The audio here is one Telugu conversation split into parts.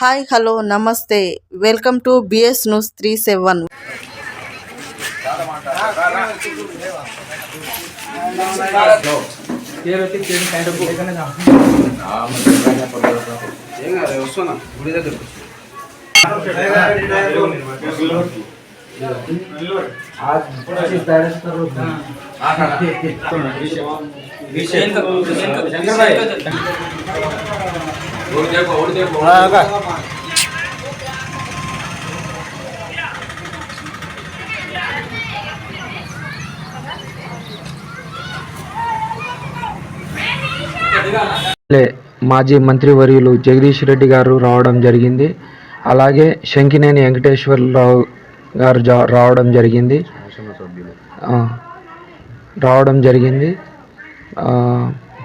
హాయ్ హలో నమస్తే welcome to BS news three seven మాజీ మంత్రి వర్యులు మాజీ మంత్రివర్యులు జగదీష్ రెడ్డి గారు రావడం జరిగింది. అలాగే శంకినేని వెంకటేశ్వరరావు గారు జా- రావడం జరిగింది. రావడం జరిగింది.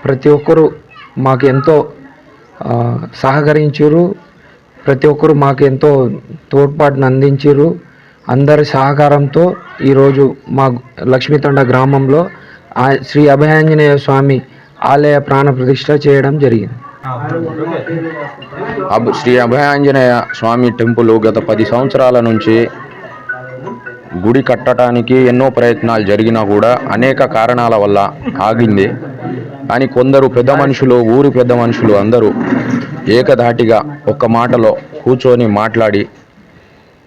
ప్రతి ఒక్కరూ మాకు ఎంతో సహకరించారు ప్రతి ఒక్కరు మాకు ఎంతో తోడ్పాటును అందించారు అందరి సహకారంతో ఈరోజు మా లక్ష్మీతండ గ్రామంలో ఆ శ్రీ అభయాంజనేయ స్వామి ఆలయ ప్రాణ ప్రతిష్ట చేయడం జరిగింది. అబ్ శ్రీ అభయాంజనేయ స్వామి టెంపుల్ గత పది సంవత్సరాల నుంచి గుడి కట్టడానికి ఎన్నో ప్రయత్నాలు జరిగినా కూడా అనేక కారణాల వల్ల ఆగింది. కానీ కొందరు పెద్ద మనుషులు ఊరి పెద్ద మనుషులు అందరూ ఏకధాటిగా ఒక్క మాటలో కూర్చొని మాట్లాడి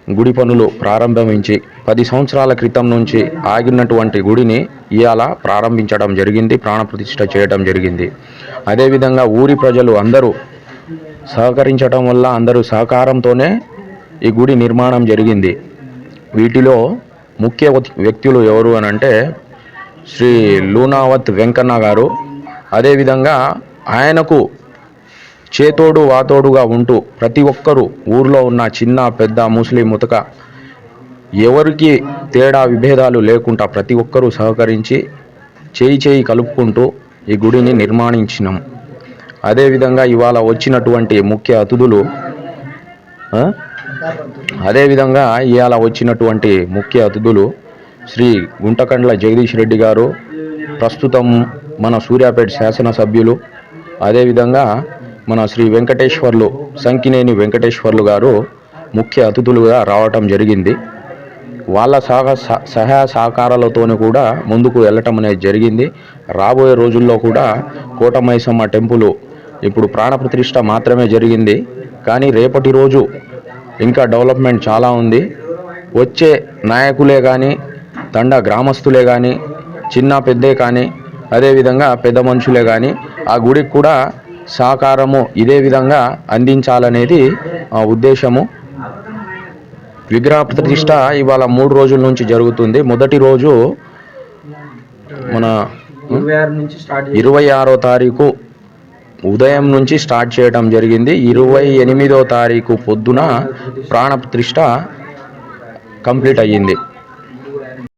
గుడి పనులు ప్రారంభించి పది సంవత్సరాల క్రితం నుంచి ఆగినటువంటి గుడిని ఇవాళ ప్రారంభించడం జరిగింది ప్రాణప్రతిష్ఠ చేయడం జరిగింది. అదేవిధంగా ఊరి ప్రజలు అందరూ సహకరించడం వల్ల అందరూ సహకారంతోనే ఈ గుడి నిర్మాణం జరిగింది. వీటిలో ముఖ్య వ్యక్తులు ఎవరు అని అంటే శ్రీ లూనావత్ వెంకన్న గారు. అదేవిధంగా ఆయనకు చేతోడు వాతోడుగా ఉంటూ ప్రతి ఒక్కరూ ఊర్లో ఉన్న చిన్న పెద్ద ముస్లిం ముతక ఎవరికి తేడా విభేదాలు లేకుండా ప్రతి ఒక్కరూ సహకరించి చేయి చేయి కలుపుకుంటూ ఈ గుడిని నిర్మాణించినాం. అదేవిధంగా ఇవాళ వచ్చినటువంటి ముఖ్య అతిథులు అదేవిధంగా ఇవాళ వచ్చినటువంటి ముఖ్య అతిథులు శ్రీ గుంటకండ్ల జగదీష్ రెడ్డి గారు ప్రస్తుతం మన సూర్యాపేట శాసనసభ్యులు అదేవిధంగా మన శ్రీ వెంకటేశ్వర్లు సంకినేని వెంకటేశ్వర్లు గారు ముఖ్య అతిథులుగా రావటం జరిగింది. వాళ్ళ సహ సహాయ సహకారాలతోని కూడా ముందుకు వెళ్ళటం అనేది జరిగింది. రాబోయే రోజుల్లో కూడా కోటమైసమ్మ టెంపుల్ ఇప్పుడు ప్రాణప్రతిష్ఠ మాత్రమే జరిగింది. కానీ రేపటి రోజు ఇంకా డెవలప్మెంట్ చాలా ఉంది. వచ్చే నాయకులే కానీ తండ గ్రామస్తులే కానీ చిన్న పెద్దే కానీ అదేవిధంగా పెద్ద మనుషులే కానీ ఆ గుడికి కూడా సహకారము ఇదే విధంగా అందించాలనేది ఉద్దేశము. విగ్రహ ప్రతిష్ట ఇవాళ మూడు రోజుల నుంచి జరుగుతుంది. మొదటి రోజు మన ఇరవై ఇరవై ఆరో తారీఖు ఉదయం నుంచి స్టార్ట్ చేయడం జరిగింది. ఇరవై ఎనిమిదో తారీఖు పొద్దున ప్రాణ ప్రతిష్ట కంప్లీట్ అయ్యింది.